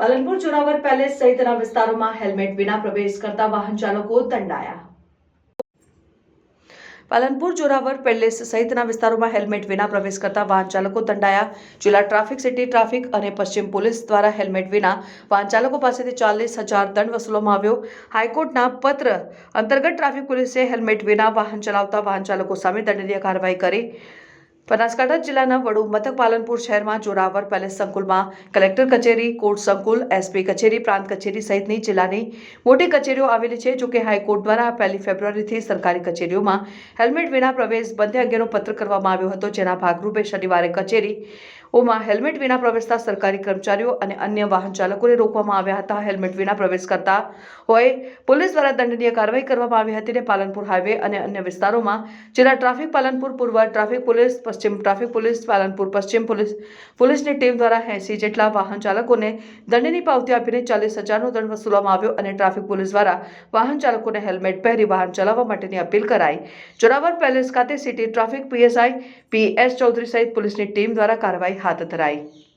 Palanpur Zorawar palace સહિતના વિસ્તારોમાં helmet વિના પ્રવેશ કરતા વાહન ચાલકો દંડાયા. પાલનપુર જોરાવર પેલેસ સહિતના વિસ્તારોમાં હેલ્મેટ વિના પ્રવેશ કરતા વાહન ચાલકો દંડાયા. જિલ્લા ટ્રાફિક, સિટી ટ્રાફિક અને પશ્ચિમ પોલીસ દ્વારા હેલ્મેટ વિના વાહન ચાલકો પાસેથી ચાલીસ હજાર દંડ વસૂલવામાં આવ્યો. હાઈકોર્ટના પત્ર અંતર્ગત ટ્રાફિક પોલીસે હેલ્મેટ વિના વાહન ચલાવતા વાહન ચાલકો સામે દંડનીય કાર્યવાહી કરી. બનાસકાંઠા જિલ્લાના વડુ મથક પાલનપુર શહેરમાં જોરાવર પેલેસ સંકુલમાં કલેક્ટર કચેરી, કોર્ટ સંકુલ એસપી કચેરી, પ્રાંત કચેરી સહિતની જિલ્લાની મોટી કચેરીઓ આવેલી છે, જોકે હાઈકોર્ટ દ્વારા પહેલી ફેબ્રુઆરીથી સરકારી કચેરીઓમાં હેલ્મેટ વિના પ્રવેશ બંધ અંગેનો પત્ર કરવામાં આવ્યો હતો, જેના ભાગરૂપે શનિવારે કચેરીઓમાં હેલ્મેટ વિના પ્રવેશતા સરકારી કર્મચારીઓ અને અન્ય વાહન ચાલકોને રોકવામાં આવ્યા હતા. હેલ્મેટ વિના પ્રવેશ કરતા હોય પોલીસ દ્વારા દંડનીય કાર્યવાહી કરવામાં આવી હતી અને પાલનપુર હાઈવે અને અન્ય વિસ્તારોમાં જિલ્લા ટ્રાફિક પાલનપુર પૂર્વ ટ્રાફિક પોલીસ પશ્ચિમ ટ્રાફિક પોલીસ, પાલનપુર પશ્ચિમ પોલીસ. પોલીસની ટીમ દ્વારા એંસી જેટલા વાહન ચાલકોને દંડની પાવતી આપીને ચાલીસ હજારનો દંડ વસૂલવામાં આવ્યો અને ટ્રાફિક પોલીસ દ્વારા વાહન ચાલકોને હેલ્મેટ પહેરી વાહન ચલાવવા માટેની અપીલ કરાઈ. જોરાવર પેલેસ ખાતે city traffic PSI P S Chaudhari સહિત પોલીસની ટીમ દ્વારા કાર્યવાહી હાથ ધરાઈ.